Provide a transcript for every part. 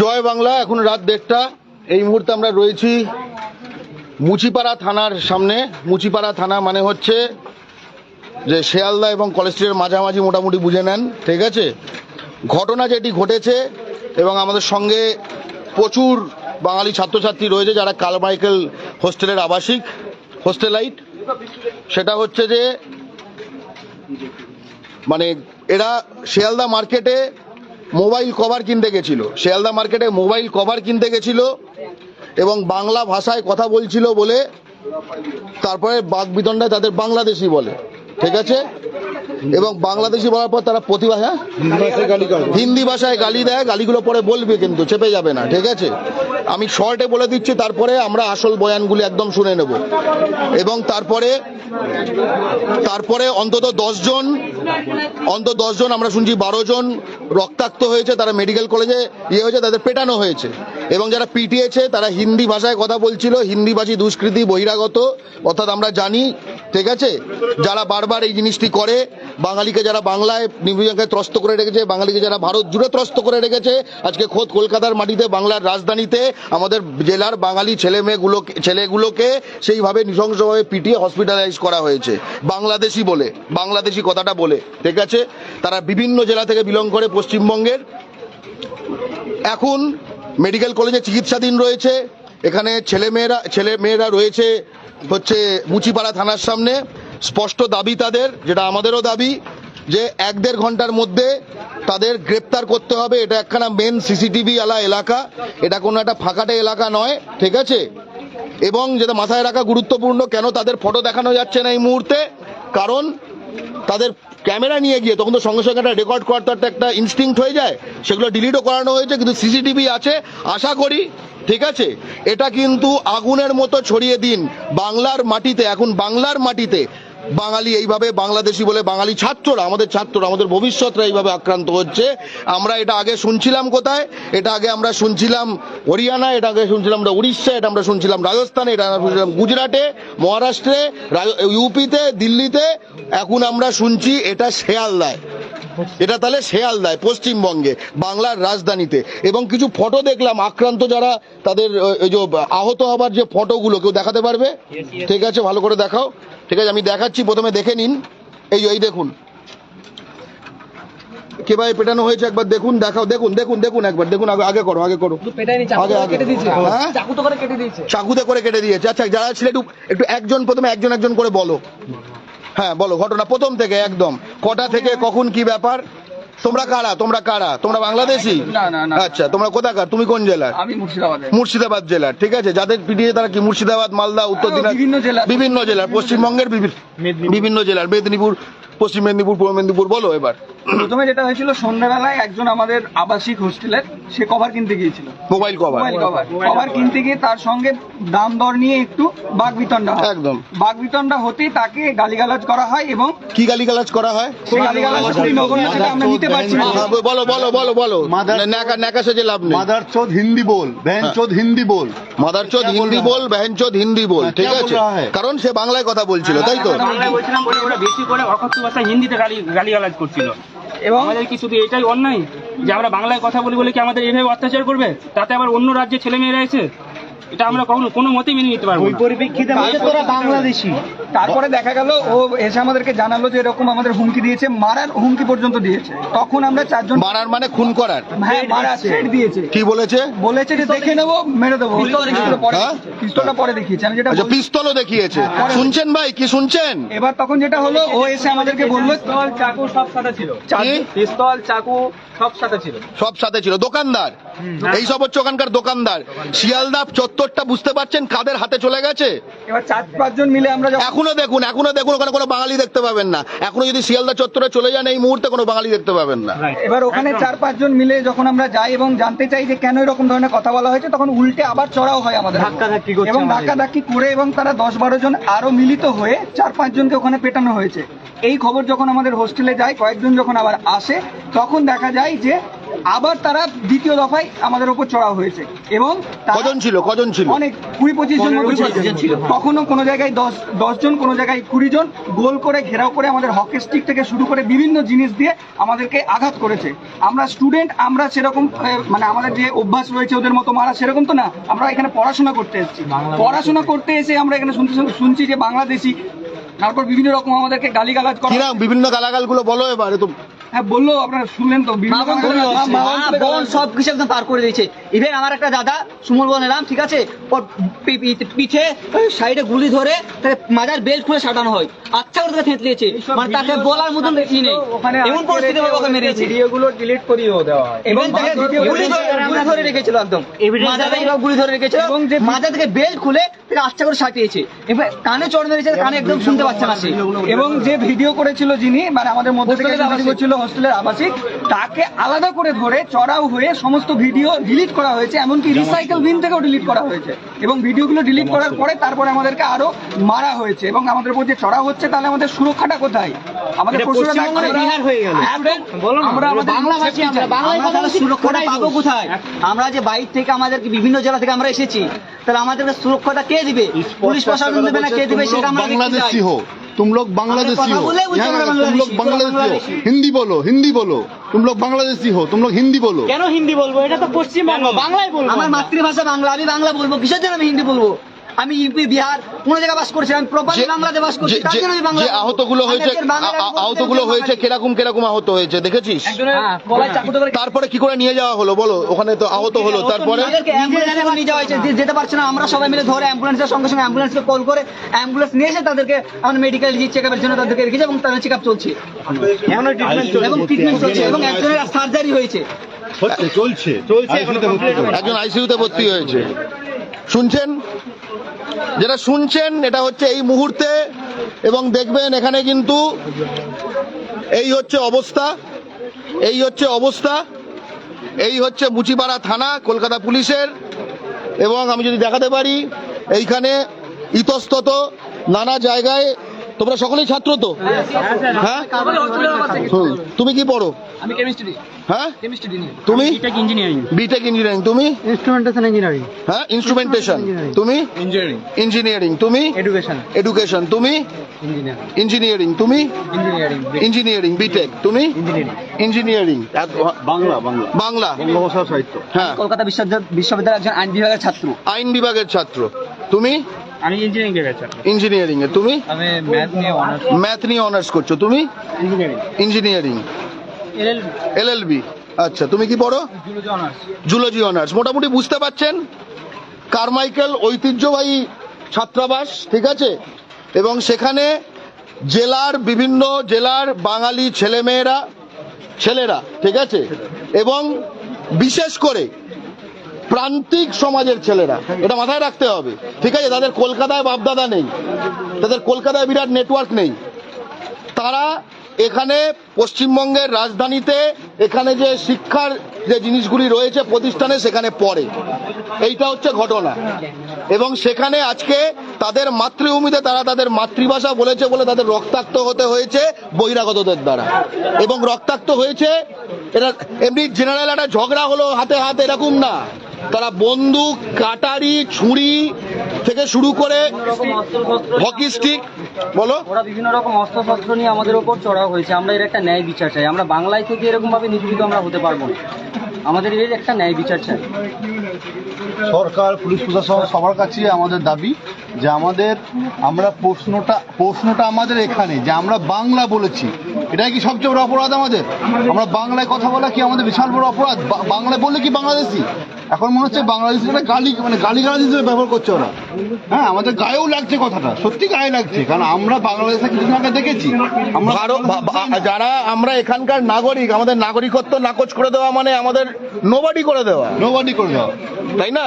জয় বাংলা, এখন রাত দেড়টা। এই মুহূর্তে আমরা রয়েছি মুচিপাড়া থানার সামনে। মুচিপাড়া থানা মানে হচ্ছে যে শিয়ালদা এবং কলেজ স্ট্রিটের মাঝামাঝি মোটামুটি বুঝে নেন, ঠিক আছে? ঘটনা যেটি ঘটেছে এবং আমাদের সঙ্গে প্রচুর বাঙালি ছাত্রছাত্রী রয়েছে যারা কালমাইকেল হোস্টেলের আবাসিক, হোস্টেলাইট। সেটা হচ্ছে যে মানে এরা শিয়ালদা মার্কেটে মোবাইল কভার কিনতে গেছিল। শিয়ালদা মার্কেটে মোবাইল কভার কিনতে গেছিল এবং বাংলা ভাষায় কথা বলছিল বলে তারপরে বাঘ বিতণ্ডায় তাদের বাংলাদেশি বলে। ঠিক আছে? এবং বাংলাদেশি বলার পর তারা প্রতিভা হ্যাঁ? হিন্দি ভাষায় গালি দেয় গালিগুলো পরে বলবে কিন্তু চেপে যাবে না। ঠিক আছে? আমি শর্টে বলে দিচ্ছি, তারপরে আমরা আসল বয়ানগুলি একদম শুনে নেব। এবং তারপরে তারপরে অন্তত জন অন্তত জন আমরা শুনছি বারো জন রক্তাক্ত হয়েছে, তারা মেডিকেল কলেজে ইয়ে হয়েছে, তাদের পেটানো হয়েছে। এবং যারা পিটিয়েছে, তারা হিন্দি ভাষায় কথা বলছিল, হিন্দিভাষী দুষ্কৃতি বহিরাগত, অর্থাৎ আমরা জানি, ঠিক আছে? যারা বারবার এই জিনিসটি করে, বাঙালিকে যারা বাংলায় নির্বিজনকে ত্রস্ত করে রেখেছে, বাঙালিকে যারা ভারত জুড়ে ত্রস্ত করে রেখেছে, আজকে খোদ কলকাতার মাটিতে, বাংলার রাজধানীতে আমাদের জেলার বাঙালি ছেলে মেয়েগুলোকে ছেলেগুলোকে সেইভাবে নৃশংসভাবে পিটিয়ে হসপিটালাইজ করা হয়েছে। বাংলাদেশি বলে, বাংলাদেশি কথাটা বলে, ঠিক আছে? তারা বিভিন্ন জেলা থেকে বিলং করে পশ্চিমবঙ্গের। এখন মেডিকেল কলেজে চিকিৎসাধীন রয়েছে। এখানে ছেলে মেয়েরা ছেলে মেয়েরা রয়েছে হচ্ছে মুচিপাড়া থানার সামনে। স্পষ্ট দাবি তাদের, যেটা আমাদেরও দাবি। যে এক দেড় ঘণ্টার মধ্যে তাদের গ্রেপ্তার করতে হবে। এটা একখানা মেন সিসিটিভি আলা এলাকা। এটা কোনো একটা ফাঁকাটে এলাকা নয়, ঠিক আছে? এবং যেটা মাথায় রাখা গুরুত্বপূর্ণ, কেন তাদের ফটো দেখানো যাচ্ছে না এই মুহূর্তে? কারণ তাদের ক্যামেরা নিয়ে গিয়ে তখন তো সঙ্গে সঙ্গে একটা রেকর্ড করার তো একটা ইনস্টিংক্ট হয়ে যায়। সেগুলো ডিলিটও করানো হয়েছে, কিন্তু সিসিটিভি আছে, আশা করি, ঠিক আছে? এটা কিন্তু আগুনের মতো ছড়িয়ে দিন বাংলার মাটিতে, এখন বাংলার মাটিতে বাঙালি এইভাবে বাংলাদেশি বলে বাঙালি ছাত্ররা, আমাদের ছাত্ররা, আমাদের ভবিষ্যৎরা এইভাবে আক্রান্ত হচ্ছে। আমরা এটা আগে শুনছিলাম কোথায়? এটা আগে আমরা শুনছিলাম হরিয়ানা, এটা আগে শুনছিলাম আমরা উড়িষ্যা, এটা আমরা শুনছিলাম রাজস্থানে, এটা আমরা শুনছিলাম গুজরাটে, মহারাষ্ট্রে ইউপিতে, দিল্লিতে। এখন আমরা শুনছি এটা শেয়ালদায়। এটা তাহলে শেয়ালদায় পশ্চিমবঙ্গে বাংলার রাজধানীতে। এবং কিছু ফটো দেখলাম আক্রান্ত যারা তাদের যে আহত হবার যে ফটোগুলো কেউ দেখাতে পারবে? ঠিক আছে ভালো করে দেখাও। ঠিক আছে আমি দেখাচ্ছি প্রথমে দেখে নিন। এই এই দেখুন। কীভাবে পেটানো হয়েছে? একবার দেখুন দেখাও দেখুন দেখুন দেখুন একবার দেখুন আগে আগে করো আগে করো। আগে আগে। হ্যাঁ? করে কেটে দিয়েছে। চাকুতে করে কেটে দিয়েছে। আচ্ছা যারা ছিল একটু একটু একজন প্রথমে একজন একজন করে বলো। হ্যাঁ বলো ঘটনা প্রথম থেকে একদম। কটা থেকে কখন কি ব্যাপার? তোমরা কারা? তোমরা কারা? তোমরা বাংলাদেশি। আচ্ছা তোমরা কোথাকার? তুমি কোন জেলার? আমি মুর্শিদাবাদে মুর্শিদাবাদ জেলার ঠিক আছে? যাদের পিটিয়ে তারা কি? মুর্শিদাবাদ মালদা উত্তর দিনাজপুর বিভিন্ন জেলা। বিভিন্ন জেলার পশ্চিমবঙ্গের বিভিন্ন জেলার মেদিনীপুর পশ্চিম মেদিনীপুর পূর্ব মেদিনীপুর বলো এবার। প্রথমে যেটা হয়েছিল সন্ধ্যাবেলায় একজন আমাদের আবাসিক হোস্টেলের সে কভার কিনতে গিয়েছিল। Mobile cover mobile cover cover কিনতে গিয়ে তার সঙ্গে দাম দর নিয়ে একটু বাগবিতণ্ডা হয়। একদম। বাঘ বাগবিতণ্ডা হতেই তাকে গালিগালাজ করা হয় এবং কি গালিগালাজ করা হয়? গালিগালাজ নগণ্য সেটা আমরা নিতে পারছি না। বলো বলো বলো বলো লাভ নেই। মাদার চোদ হিন্দি বল বহন হ্যাঁ। চোদ হিন্দি বল। মাদার চোদ হিন্দি বল বহন চোদ হিন্দি বল হ্যাঁ, ঠিক আছে? কারণ সে বাংলায় কথা বলছিল তাই তো? হ্যাঁ, বাংলায় বলছিলাম বলে ওরা বেশি করে অকথ্য ভাষায় হিন্দিতে গালি গালিগালাজ করছিল। এবং আমাদের কি শুধু এটাই অন্যায় যে আমরা বাংলায় কথা বলি বলে কি আমাদের এভাবে অত্যাচার করবে? তাতে আবার অন্য রাজ্যে ছেলে মেয়েরা এসে এটা আমরা কখনো কোনো মতেই মেনে নিতে পারব না। পরিপ্রেক্ষিতে তোরা বাংলাদেশি। তারপরে দেখা গেল ও এসে আমাদেরকে জানালো যে এরকম আমাদের হুমকি দিয়েছে মারার হুমকি পর্যন্ত দিয়েছে। তখন আমরা চারজন মারার মানে খুন করার। হ্যাঁ মারার থ্রেট দিয়েছে। কি বলেছে? বলেছে যে দেখে নেব মেরে দেবো। পিস্তলটা পরে হ্যাঁ? পিস্তলটা পরে দেখিয়েছে। আমি যেটা আচ্ছা পিস্তলও দেখিয়েছে। শুনছেন ভাই কি শুনছেন? এবার তখন যেটা হলো ও এসে আমাদেরকে বলল পিস্তল চাকু সব সাথে ছিল? পিস্তল চাকু সব সাথে ছিল। সব সাথে ছিল। দোকানদার। এই সব হচ্ছে ওখানকার দোকানদার। শিয়ালদা চত্বরটা বুঝতে পারছেন কাদের হাতে চলে গেছে? এবার চার পাঁচজন মিলে আমরা এখনও দেখুন এখনও দেখুন ওখানে কোনো বাঙালি দেখতে পাবেন না। এখনও যদি শিয়ালদা চত্বরে চলে যান এই মুহূর্তে কোনো বাঙালি দেখতে পাবেন না। এবার ওখানে চার পাঁচজন মিলে যখন আমরা যাই এবং জানতে চাই যে কেন এরকম ধরনের কথা বলা হয়েছে তখন উল্টে আবার চড়াও হয় আমাদের এবং ধাক্কা ধাক্কি করে এবং তারা দশ বারো জন আরও মিলিত হয়ে চার পাঁচজনকে ওখানে পেটানো হয়েছে। এই খবর যখন আমাদের হোস্টেলে যায় কয়েকজন যখন আবার আসে তখন দেখা যায় যে আবার তারা দ্বিতীয় দফায় আমাদের উপর চড়াও হয়েছে। এবং কজন ছিল? কজন ছিল? অনেক কুড়ি পঁচিশ জন ছিল। কখনো কোনো জায়গায় দশ দশ জন কোনো জায়গায় কুড়ি জন গোল করে ঘেরাও করে আমাদের হকি স্টিক থেকে শুরু করে বিভিন্ন জিনিস দিয়ে আমাদেরকে আঘাত করেছে। আমরা স্টুডেন্ট আমরা সেরকম মানে আমাদের যে অভ্যাস রয়েছে ওদের মতো মারা সেরকম তো না আমরা এখানে পড়াশোনা করতে এসেছি। পড়াশোনা করতে এসে আমরা এখানে শুনতে শুনতে শুনছি যে বাংলাদেশি তারপর বিভিন্ন রকম আমাদেরকে গালিগালাজ করা বিভিন্ন গালাগালগুলো বলো এবারে তো। হ্যাঁ বলল আপনারা শুনলেন তো বোন সব কিছু একদম পার করে দিয়েছে। ইভেন আমার একটা দাদা সুমল বোন এলাম ঠিক আছে? ওর পিঠে সাইডে গুলি ধরে তাকে মাজার বেল্ট খুলে সাটানো হয়। আচ্ছা করে তাকে থেতলিয়েছে। মানে তাকে বলার মতন ই নেই। এমন পরিস্থিতি ওকে মেরেছে। ভিডিওগুলো ডিলিট করিয়েও দেওয়া হয়। এবং তাকে গুলি ধরে রেখেছিল একদম। থেকে গুলি ধরে রেখেছিল। এবং মাথা থেকে বেল্ট খুলে তাকে আচ্ছা করে সাটিয়েছে। এবার কানে চড় মেরেছে কানে একদম শুনতে পাচ্ছে না সে। এবং যে ভিডিও করেছিল যিনি মানে আমাদের মধ্যে থেকে ছিল হোস্টেলের আবাসিক তাকে আলাদা করে ধরে চড়াও হয়ে সমস্ত ভিডিও ডিলিট করা হয়েছে এমনকি রিসাইকেল বিন থেকেও ডিলিট করা হয়েছে। এবং ভিডিওগুলো ডিলিট করার পরে তারপরে আমাদেরকে আরও মারা হয়েছে। এবং আমাদের উপর যে চড়াও হচ্ছে তাহলে আমাদের সুরক্ষাটা কোথায়? আমাদের আমরা আমাদের সুরক্ষাটা পাবো কোথায়? যে বাইরে থেকে আমাদেরকে বিভিন্ন জেলা থেকে আমরা এসেছি তাহলে আমাদেরকে সুরক্ষাটা কে দিবে? পুলিশ প্রশাসন দেবে না কে দিবে সেটা আমরা দেখতে बांग्लादेशी চাই हो तुम लोग बांग्लादेशी কথা हो बोले बुझते यहाँ हमरा तुम लोग बांग्लादेशी, बांग्लादेशी हो बांग्लादेशी। हिंदी बोलो हिंदी बोलो तुम लोग बांग्लादेशी हो तुम लोग हिंदी बोलो কেন হিন্দি বলবো এটা তো পশ্চিমবঙ্গ বাংলায় বলবো আমার মাতৃভাষা বাংলা আমি বাংলা বলবো কিসের জন্য আমি হিন্দি বলবো আমি ইউপি বিহার কোন জায়গায় বাস করছি আমি প্রপার যে- বাংলাতে বাস করছি যে- তার জন্য আমি বাংলা। আহতগুলো হয়েছে আহতগুলো হয়েছে। কীরকম কীরকম আহত হয়েছে দেখেছিস? হ্যাঁ, চাকু তারপরে কি করে নিয়ে যাওয়া হলো বলো? ওখানে তো আহত হলো তারপরে? নিয়ে যাওয়া হয়েছে যেতে পারছে না আমরা সবাই মিলে ধরে অ্যাম্বুলেন্সের সঙ্গে সঙ্গে অ্যাম্বুলেন্সকে কল করে অ্যাম্বুলেন্স নিয়ে এসে তাদেরকে আমার মেডিকেল চেক আপের জন্য তাদেরকে রেখেছে এবং তাদের চেক আপ চলছে? এবং ট্রিটমেন্ট চলছে এবং একজনের সার্জারি হয়েছে। চলছে চলছে একজন আইসিইউতে ভর্তি হয়েছে। শুনছেন? যেটা শুনছেন, এটা হচ্ছে এই মুহূর্তে, এবং দেখবেন এখানে কিন্তু এই হচ্ছে অবস্থা, এই হচ্ছে অবস্থা, এই হচ্ছে মুচিপাড়া থানা, কলকাতা পুলিশের, এবং আমি যদি দেখাতে পারি, এইখানে ইতস্তত নানা জায়গায় তোমরা সকলেই ছাত্র তো? হ্যাঁ? তুমি কি পড়ো? আমি কেমিস্ট্রি হ্যাঁ? কেমিস্ট্রি তুমি? বিটেক ইঞ্জিনিয়ারিং বিটেক ইঞ্জিনিয়ারিং তুমি? ইনস্ট্রুমেন্টেশন ইঞ্জিনিয়ারিং হ্যাঁ? ইনস্ট্রুমেন্টেশন তুমি? ইঞ্জিনিয়ারিং ইঞ্জিনিয়ারিং তুমি? এডুকেশন এডুকেশন তুমি? ইঞ্জিনিয়ারিং ইঞ্জিনিয়ারিং তুমি? ইঞ্জিনিয়ারিং ইঞ্জিনিয়ারিং বিটেক তুমি? ইঞ্জিনিয়ারিং বাংলা বাংলা। বাংলা। বাংলা ভাষা সাহিত্য। হ্যাঁ। কলকাতা বিশ্ববিদ্যালয় বিশ্ববিদ্যালয়ের একজন আইন বিভাগের ছাত্র। আইন বিভাগের ছাত্র। তুমি? আমি ইঞ্জিনিয়ারিং ভেবেছি ইঞ্জিনিয়ারিং এ। তুমি? আমি ম্যাথ নিয়ে অনার্স ম্যাথ নিয়ে অনার্স করছ। তুমি? ইঞ্জিনিয়ারিং ইঞ্জিনিয়ারিং এলএলবি আচ্ছা তুমি কি পড়ো? জুলজি অনার্স জুলজি অনার্স মোটামুটি বুঝতে পারছেন? কারমাইকেল ঐতিহ্যবাহী ছাত্রাবাস ঠিক আছে? এবং সেখানে জেলার বিভিন্ন জেলার বাঙালি ছেলেমেয়েরা ছেলেরা ঠিক আছে? এবং বিশেষ করে প্রান্তিক সমাজের ছেলেরা, এটা মাথায় রাখতে হবে। ঠিক আছে, তাদের কলকাতায় বাপদাদা নেই, তাদের কলকাতায় বিরাট নেটওয়ার্ক নেই। তারা এখানে পশ্চিমবঙ্গের রাজধানীতে এখানে যে শিক্ষার যে জিনিসগুলি রয়েছে প্রতিষ্ঠানে, সেখানে পড়ে। এইটা হচ্ছে ঘটনা। এবং সেখানে আজকে তাদের মাতৃভূমিতে তারা তাদের মাতৃভাষা বলেছে বলে তাদের রক্তাক্ত হতে হয়েছে বহিরাগতদের দ্বারা। এবং রক্তাক্ত হয়েছে এটা এমনি জেনারেল একটা ঝগড়া হলো হাতে হাতে, এরকম না। তারা বন্দুক কাটারি ছুরি থেকে শুরু করে হকি স্টিক বলো। ওরা বিভিন্ন রকম অস্ত্রশস্ত্র নিয়ে আমাদের ওপর চড়াও হয়েছে। আমরা এর একটা ন্যায় বিচার চাই। আমরা বাংলায় থেকে এরকম ভাবে নিপীড়িত আমরা হতে পারব না। আমাদের এর একটা ন্যায় বিচার চাই। সরকার পুলিশ প্রশাসন সবার কাছে আমাদের দাবি যে আমাদের আমরা প্রশ্নটা প্রশ্নটা আমাদের এখানে যে আমরা বাংলা বলেছি। এটাই কি সবচেয়ে বড় অপরাধ আমাদের? আমরা বাংলায় কথা বলা কি আমাদের বিশাল বড় অপরাধ? বা- বাংলায় বললে কি বাংলাদেশি? এখন মনে হচ্ছে বাংলাদেশি একটা গালি মানে গালি গালাজ হিসেবে ব্যবহার করছে ওরা। হ্যাঁ আমাদের গায়েও লাগছে কথাটা। সত্যি গায়ে লাগছে কারণ আমরা বাংলাদেশে কিছুদিন আগে দেখেছি। আমরা যারা আমরা এখানকার নাগরিক আমাদের নাগরিকত্ব নাকচ করে দেওয়া মানে আমাদের নোবাডি করে দেওয়া। নোবাডি করে দেওয়া। তাই না?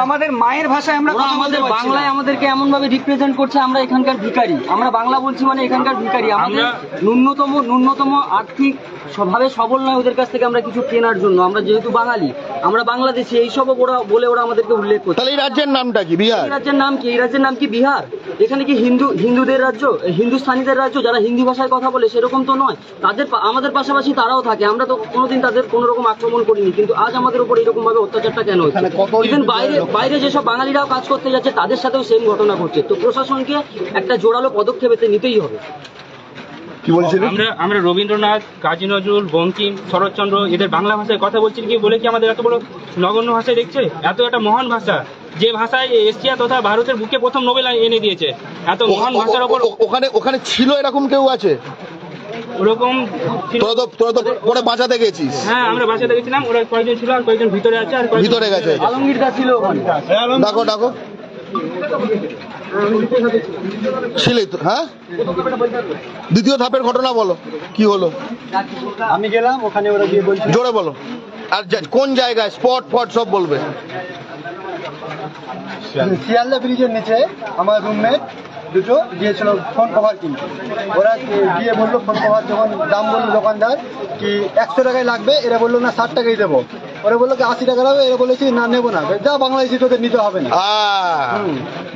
আমাদের মায়ের ভাষায় আমরা আমাদের বাংলায় আমাদেরকে এমন ভাবে রিপ্রেজেন্ট করছে আমরা এখানকার ভিখারি। আমরা বাংলা বলছি মানে এখানকার ভিখারি। আমাদের আমরা- ন্যূনতম ন্যূনতম আর্থিক স্বভাবে সবল নয় ওদের কাছ থেকে আমরা কিছু কেনার জন্য। আমরা যেহেতু বাঙালি আমরা বাংলাদেশি এইসব ওরা বলে ওরা আমাদেরকে উল্লেখ করছে। তাহলে এই রাজ্যের নামটা কি? বিহার? এই রাজ্যের নাম কি? এই রাজ্যের নাম কি বিহার? এখানে কি হিন্দু হিন্দুদের রাজ্য? হিন্দুস্থানীদের রাজ্য যারা হিন্দি ভাষায় কথা বলে সেরকম তো নয়। তাদের আমাদের পাশাপাশি তারাও থাকে। আমরা তো কোনোদিন তাদের কোনো রকম আক্রমণ করিনি কিন্তু আজ আমাদের উপর এরকম ভাবে অত্যাচারটা কেন হচ্ছে? ইভেন বাইরে বাইরে যেসব বাঙালিরাও কাজ করতে যাচ্ছে তাদের সাথেও সেম ঘটনা ঘটছে। তো প্রশাসনকে একটা জোরালো পদক্ষেপ এতে নিতেই হবে। কি বলছিলেন? আমরা আমরা রবীন্দ্রনাথ কাজী নজরুল বঙ্কিম শরৎচন্দ্র এদের বাংলা ভাষায় কথা বলছেন কি বলে কি আমাদের এত বড় নগণ্য ভাষায় দেখছে? এত একটা মহান ভাষা যে ভাষায় এশিয়া তথা ভারতের বুকে প্রথম নোবেল এনে দিয়েছে। এত মহান ভাষার ওপর ওখানে ওখানে ছিল এরকম কেউ আছে? ওরকম তোরা তো তোরা তো পরে বাঁচাতে গেছিস। হ্যাঁ আমরা বাসাতে গেছিলাম। ওরা কয়েকজন ছিল আর কয়েকজন ভিতরে আছে আর ভিতরে গেছে। আলমগীর ছিল ওখানে। ডাকো ডাকো। তো হ্যাঁ? দ্বিতীয় ধাপের ঘটনা বলো কি হলো? আমি গেলাম ওখানে ওরা গিয়ে বলছে জোরে বলো। আর কোন জায়গায়? স্পট ফট সব বলবে। শিয়ালদা। ব্রিজের নিচে আমার রুমমেট দুটো গিয়েছিল ফোন কভার কিনতে। ওরা গিয়ে- গিয়ে বলল ফোন কভার যখন দাম বলল দোকানদার কি একশো টাকায় লাগবে? এরা বলল না ষাট টাকাই দেবো। ওরা বলল কি আশি টাকা এরা বলেছি না নেব না। যা বাংলাদেশি তোদের নিতে হবে না।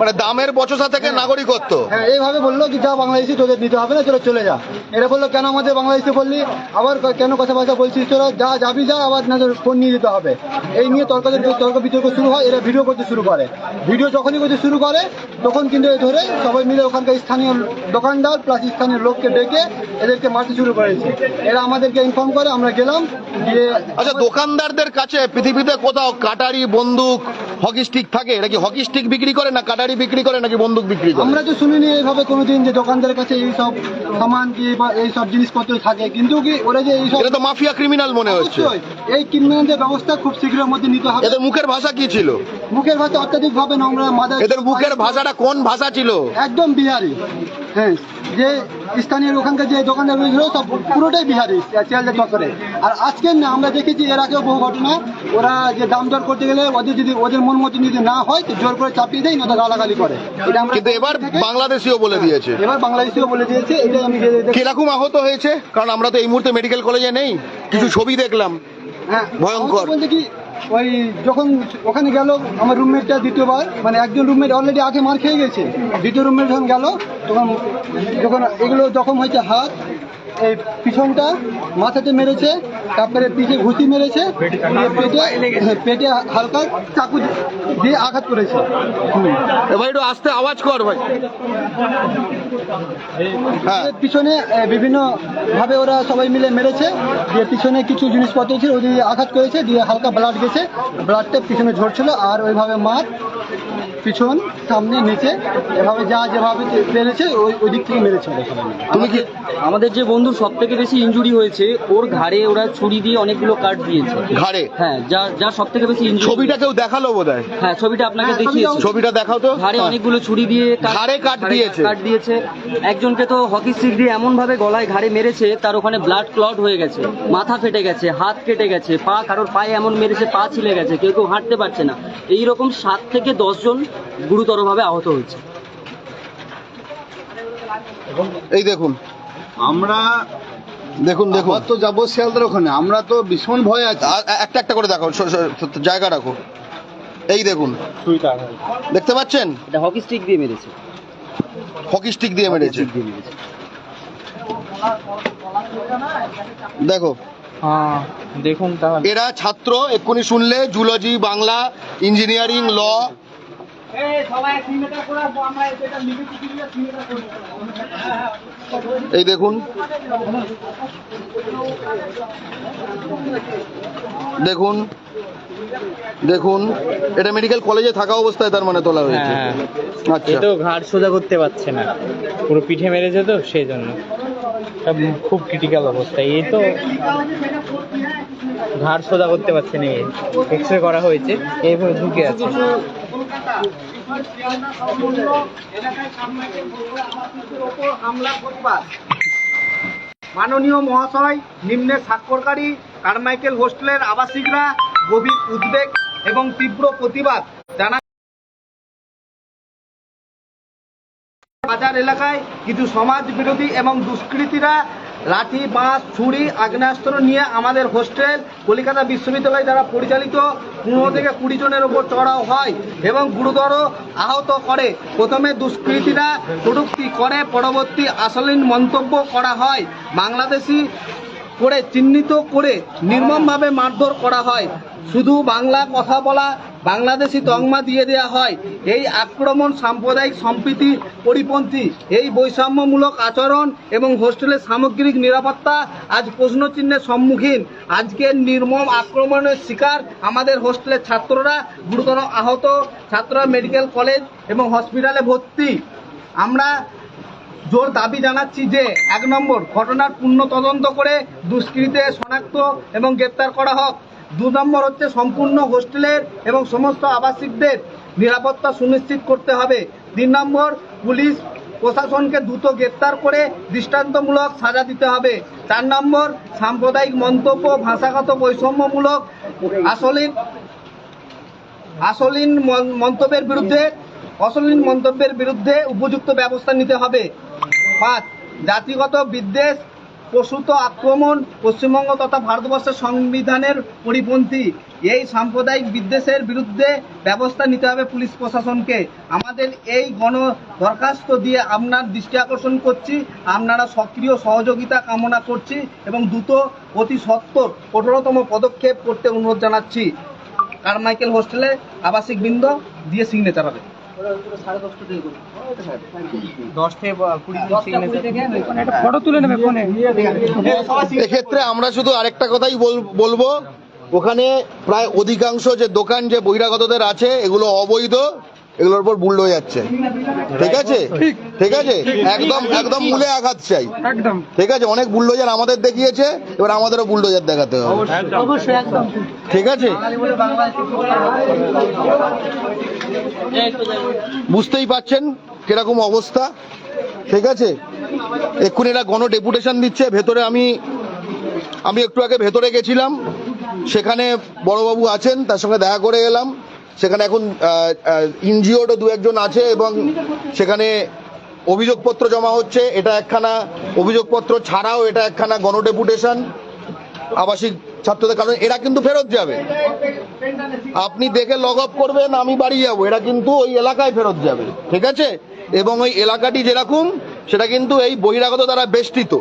মানে দামের বচসা থেকে নাগরিকত্ব। হ্যাঁ এইভাবে বলল কি যা বাংলাদেশি তোদের নিতে হবে না চলো চলে যা। এরা বলল কেন আমাদের বাংলাদেশি বললি আবার কেন কথা বার্তা বলছিস তোরা? যা যাবি যা আবার না ফোন নিয়ে হবে। এই নিয়ে তর্ক তর্ক বিতর্ক শুরু হয় এরা ভিডিও করতে শুরু করে। ভিডিও যখনই করতে শুরু করে তখন কিন্তু এ ধরে সবাই মিলে ওখানকার স্থানীয় দোকানদার প্লাস স্থানীয় লোককে ডেকে এদেরকে মারতে শুরু করেছে। এরা আমাদেরকে ইনফর্ম করে আমরা গেলাম গিয়ে আচ্ছা দোকানদারদের কাছে পৃথিবীতে কোথাও কাটারি বন্দুক হকি স্টিক থাকে? এটা কি হকি স্টিক বিক্রি করে না কাটারি বিক্রি করে নাকি বন্দুক বিক্রি করে? আমরা তো শুনিনি এইভাবে কোনোদিন যে দোকানদারের কাছে এই সব সামান কি বা এই সব জিনিসপত্র থাকে। কিন্তু কি ওরা যে এই সব এটা তো মাফিয়া ক্রিমিনাল মনে হচ্ছে। এই ক্রিমিনালদের ব্যবস্থা খুব শীঘ্রের মধ্যে নিতে হবে। এদের মুখের ভাষা কি ছিল? মুখের ভাষা অত্যাধিক ভাবে নোংরা মাদার এদের মুখের ভাষাটা কোন ভাষা ছিল? একদম বিহারি। হ্যাঁ যে স্থানীয় ওখানকার যে দোকানদার রয়েছিল সব পুরোটাই বিহারি শিয়ালদা চক্করে। আর আজকের না আমরা দেখেছি এর আগেও বহু ঘটনা। ওরা যে দাম দর করতে গেলে ওদের যদি ওদের মন মতো যদি না হয় তো জোর করে চাপিয়ে দেয় না তো গালাগালি করে। এটা আমরা কিন্তু এবার বাংলাদেশিও বলে দিয়েছে। এবার বাংলাদেশিও বলে দিয়েছে এটা আমি কীরকম আহত হয়েছে? কারণ আমরা তো এই মুহূর্তে মেডিকেল কলেজে নেই। কিছু ছবি দেখলাম। হ্যাঁ ভয়ঙ্কর। বলতে কি ওই যখন ওখানে গেল আমার রুমমেটটা দ্বিতীয়বার মানে একজন রুমমেট অলরেডি আগে মার খেয়ে গেছে দ্বিতীয় রুমমেট যখন গেল তখন যখন এগুলো জখম হয়েছে হাত এই পিছনটা মাথাতে মেরেছে তারপরে পিঠে ঘুষি মেরেছে পেটে হ্যাঁ, পেটে হালকা চাকু দিয়ে আঘাত করেছে। এবার একটু আস্তে আওয়াজ কর ভাই হ্যাঁ পিছনে বিভিন্ন ভাবে ওরা সবাই মিলে মেরেছে দিয়ে পিছনে কিছু জিনিসপত্র ছিল ওই দিয়ে আঘাত করেছে দিয়ে হালকা ব্লাড গেছে ব্লাডটা পিছনে ঝরছিল আর ওইভাবে মার পিছন সামনে নিচে এভাবে যা যেভাবে পেরেছে ওই ওই দিক থেকে মেরেছে। তুমি কি আমাদের যে বন্ধুর সব থেকে বেশি ইনজুরি হয়েছে ওর ঘাড়ে ওরা ছুরি দিয়ে অনেকগুলো কাট দিয়েছে। ঘাড়ে? হ্যাঁ যা যা সব থেকে বেশি ইনজুরি ছবিটা কেউ দেখাল বোধহয়? হ্যাঁ ছবিটা আপনাকে হ্যাঁ, দেখিয়েছি। ছবিটা দেখাও তো। ঘাড়ে হ্যাঁ। অনেকগুলো ছুরি দিয়ে কাট- ঘাড়ে কাট দিয়েছে। কাট দিয়েছে। একজনকে তো হকি স্টিক দিয়ে এমন ভাবে গলায় ঘাড়ে মেরেছে তার ওখানে ব্লাড ক্লট হয়ে গেছে মাথা ফেটে গেছে হাত কেটে গেছে পা কারোর পায়ে এমন মেরেছে পা ছিলে গেছে কেউ কেউ হাঁটতে পারছে না। এই রকম সাত থেকে দশ জন গুরুতরভাবে আহত হয়েছে। এই দেখুন আমরা দেখুন দেখুন। তো যাব শিয়ালদার ওখানে। আমরা তো ভীষণ ভয় আছি। একটা একটা করে দেখো জায়গা রাখো। এই দেখুন দেখতে পাচ্ছেন? এটা হকি স্টিক দিয়ে মেরেছে। হকি স্টিক দিয়ে মেরেছে। দিয়ে মেরেছে। দেখো। হ্যাঁ দেখুন এরা ছাত্র এক্ষুনি শুনলে জুলজি বাংলা ইঞ্জিনিয়ারিং ল এই দেখুন। দেখুন। দেখুন। এটা মেডিকেল কলেজে থাকা অবস্থায় তার মানে তোলা হয়েছে। হ্যাঁ আচ্ছা। এ তো ঘাড় সোজা করতে পারছে না। পুরো পিঠে মেরেছে তো সেই জন্য তা খুব ক্রিটিক্যাল অবস্থা। এই তো ঘাড় সোজা করতে পারছে না। এক্স রে করা হয়েছে। এইভাবে ঢুকে আছে। মাননীয় মহাশয়, নিম্নে স্বাক্ষরকারী, কারমাইকেল হোস্টেলের আবাসিকরা গভীর উদ্বেগ এবং তীব্র প্রতিবাদ জানা বাজার এলাকায় কিছু সমাজ বিরোধী এবং দুষ্কৃতীরা লাঠি বাঁশ, ছুরি, আগ্নেয়াস্ত্র নিয়ে আমাদের হোস্টেল কলিকাতা বিশ্ববিদ্যালয় দ্বারা পরিচালিত পনেরো থেকে কুড়ি জনের ওপর চড়াও হয় এবং গুরুতর আহত করে। প্রথমে দুষ্কৃতীরা প্রযুক্তি করে, পরবর্তী আসলীন মন্তব্য করা হয়। বাংলাদেশি করে চিহ্নিত করে নির্মমভাবে মারধর করা হয়। শুধু বাংলা কথা বলা বাংলাদেশি তকমা দিয়ে দেওয়া হয়। এই আক্রমণ সাম্প্রদায়িক সম্প্রীতি পরিপন্থী, এই বৈষম্যমূলক আচরণ এবং হোস্টেলের সামগ্রিক নিরাপত্তা আজ প্রশ্নচিহ্নের সম্মুখীন। আজকের নির্মম আক্রমণের শিকার আমাদের হোস্টেলের ছাত্ররা, গুরুতর আহত ছাত্ররা, মেডিকেল কলেজ এবং হসপিটালে ভর্তি। আমরা জোর দাবি জানাচ্ছি যে, এক নম্বর, ঘটনার পূর্ণ তদন্ত করে দুষ্কৃতে শনাক্ত এবং গ্রেপ্তার করা হোক। দু নম্বর হচ্ছে সম্পূর্ণ হোস্টেলের এবং সমস্ত আবাসিকদের নিরাপত্তা সুনিশ্চিত করতে হবে। তিন নম্বর, পুলিশ প্রশাসনকে দ্রুত গ্রেপ্তার করে দৃষ্টান্তমূলক সাজা দিতে হবে। চার নম্বর, সাম্প্রদায়িক মন্তব্য, ভাষাগত বৈষম্যমূলক আসলীন আসলীন মন্তব্যের বিরুদ্ধে, অশলীন মন্তব্যের বিরুদ্ধে উপযুক্ত ব্যবস্থা নিতে হবে। পাঁচ, জাতিগত বিদ্বেষ প্রসূত আক্রমণ পশ্চিমবঙ্গ তথা ভারতবর্ষের সংবিধানের পরিপন্থী। এই সাম্প্রদায়িক বিদ্বেষের বিরুদ্ধে ব্যবস্থা নিতে হবে পুলিশ প্রশাসনকে। আমাদের এই গণ দরখাস্ত দিয়ে আপনার দৃষ্টি আকর্ষণ করছি, আপনারা সক্রিয় সহযোগিতা কামনা করছি এবং দ্রুত অতি সত্বর কঠোরতম পদক্ষেপ করতে অনুরোধ জানাচ্ছি। কারমাইকেল হোস্টেলে আবাসিক বৃন্দ দিয়ে সিগনেচার হবে। দশ থেকে কুড়ি ফটো তুলে নেবে ফোনে। এক্ষেত্রে আমরা শুধু আরেকটা কথাই বল- বলব ওখানে প্রায় অধিকাংশ যে দোকান যে বহিরাগতদের আছে এগুলো অবৈধ। এগুলোর উপর বুল্ড হয়ে যাচ্ছে। ঠিক আছে? ঠিক। আছে? একদম একদম মূলে আঘাত চাই। একদম। ঠিক আছে? অনেক বুল্ডোজার আমাদের দেখিয়েছে এবার আমাদেরও বুল্ডোজার দেখাতে হবে। অবশ্যই। একদম। ঠিক আছে? বুঝতেই পাচ্ছেন কীরকম অবস্থা? ঠিক আছে? এক্ষুনি এরা গণ ডেপুটেশন দিচ্ছে। ভেতরে আমি আমি একটু আগে ভেতরে গেছিলাম। সেখানে বড়বাবু আছেন তার সঙ্গে দেখা করে এলাম। সেখানে এখন ইনজিওরও দু একজন আছে এবং সেখানে অভিযোগপত্র জমা হচ্ছে। এটা একখানা অভিযোগপত্র ছাড়াও এটা একখানা গণ ডেপুটেশন আবাসিক ছাত্রদের কারণে। এরা কিন্তু ফেরত যাবে। আপনি দেখে লগ আপ করবেন, আমি বাড়ি যাব। এরা কিন্তু ওই এলাকায় ফেরত যাবে। ঠিক আছে? এবং ওই এলাকাটি যেরকম, সেটা কিন্তু এই বহিরাগত দ্বারা বেষ্টিত।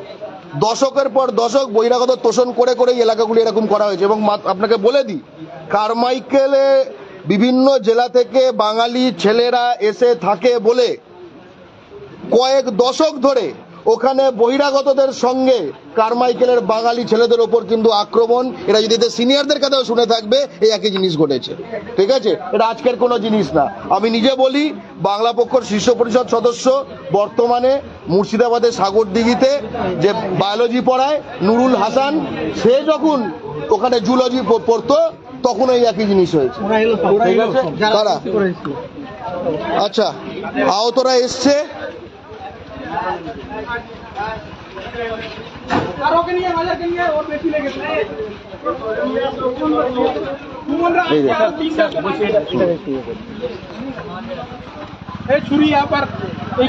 দশকের পর দশক বহিরাগত তোষণ করে করে এই এলাকাগুলি এরকম করা হয়েছে। এবং আপনাকে বলে দিই, কারমাইকেলে বিভিন্ন জেলা থেকে বাঙালি ছেলেরা এসে থাকে বলে কয়েক দশক ধরে ওখানে বহিরাগতদের সঙ্গে কারমাইকেলের বাঙালি ছেলেদের ওপর কিন্তু আক্রমণ। এরা যদি সিনিয়রদের কাছেও শুনে থাকবে, এই একই জিনিস ঘটেছে। ঠিক আছে? এটা আজকের কোনো জিনিস না। আমি নিজে বলি, বাংলা পক্ষর শীর্ষ পরিষদ সদস্য বর্তমানে মুর্শিদাবাদের সাগরদিঘিতে যে বায়োলজি পড়ায়, নুরুল হাসান, সে যখন ওখানে জুলজি পড়তো তখন এই একই জিনিস হয়েছে। তারা আচ্ছা আহতরা এসছে।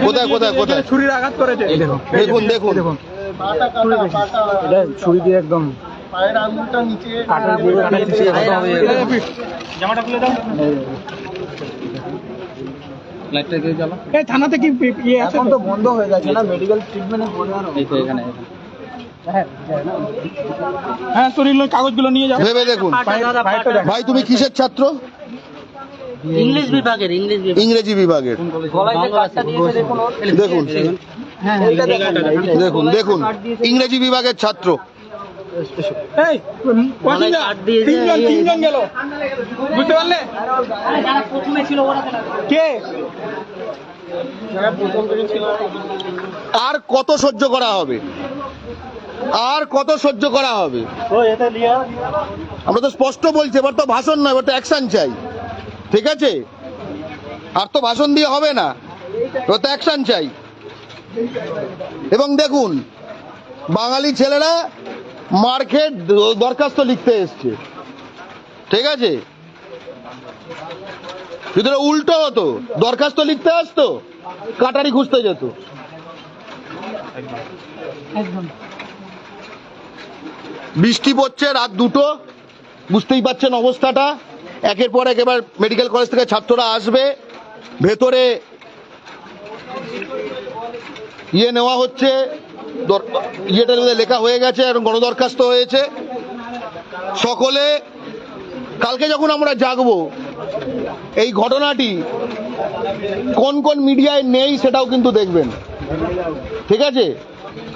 কোথায় কোথায় কোথায়? ছুরির আঘাত করেছে। দেখুন দেখুন। ছুরি দিয়ে একদম জামাটা খুলে দাও। এই থানাতে কি ইয়ে আছে এখন তো বন্ধ হয়ে গেছে না? মেডিকেল ট্রিটমেন্টে পড়ে আর হ্যাঁ শরীর কাগজগুলো নিয়ে যাও। ভেবে দেখুন। ভাই তুমি কিসের ছাত্র? ইংলিশ বিভাগের ইংলিশ ইংরেজি বিভাগের। দেখুন। দেখুন। দেখুন দেখুন। ইংরেজি বিভাগের ছাত্র। এই গলায় কাট দিয়েছে তিনজন তিনজন গেল। বুঝতে পারলে? যারা প্রথমে ছিল ওরা কে? আর কত সহ্য করা হবে? আর কত সহ্য করা হবে? আমরা তো স্পষ্ট বলছি এবার তো ভাষণ নয় এবার তো অ্যাকশন চাই। ঠিক আছে? আর তো ভাষণ দিয়ে হবে না এবার তো অ্যাকশন চাই। এবং দেখুন বাঙালি ছেলেরা মার্কেট দরখাস্ত লিখতে এসছে। ঠিক আছে? যদি উল্টো হতো। দরখাস্ত লিখতে আসতো, কাটারি খুঁজতে যেত। বৃষ্টি পড়ছে রাত দুটো, বুঝতেই পাচ্ছেন অবস্থাটা। একের পর এক এবার মেডিকেল কলেজ থেকে ছাত্ররা আসবে। ভেতরে ইয়ে নেওয়া হচ্ছে ইয়েটার মধ্যে লেখা হয়ে গেছে এবং গণদরখাস্ত হয়েছে। সকলে কালকে যখন আমরা জাগব এই ঘটনাটি কোন কোন মিডিয়ায় নেই সেটাও কিন্তু দেখবেন। ঠিক আছে?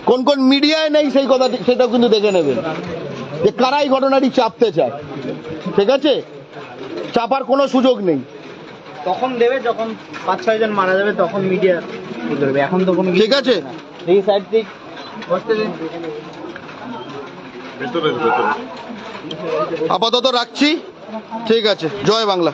কোন কোন মিডিয়ায় নেই সেই কথা সেটাও কিন্তু দেখে নেবেন। যে কারা এই ঘটনাটি চাপতে চায়। ঠিক আছে? চাপার কোনো সুযোগ নেই। তখন দেবে যখন পাঁচ ছয় জন মারা যাবে তখন মিডিয়া এখন তো কোনো ঠিক আছে? এই সাইড দিক আপাতত রাখছি। ঠিক আছে জয় বাংলা।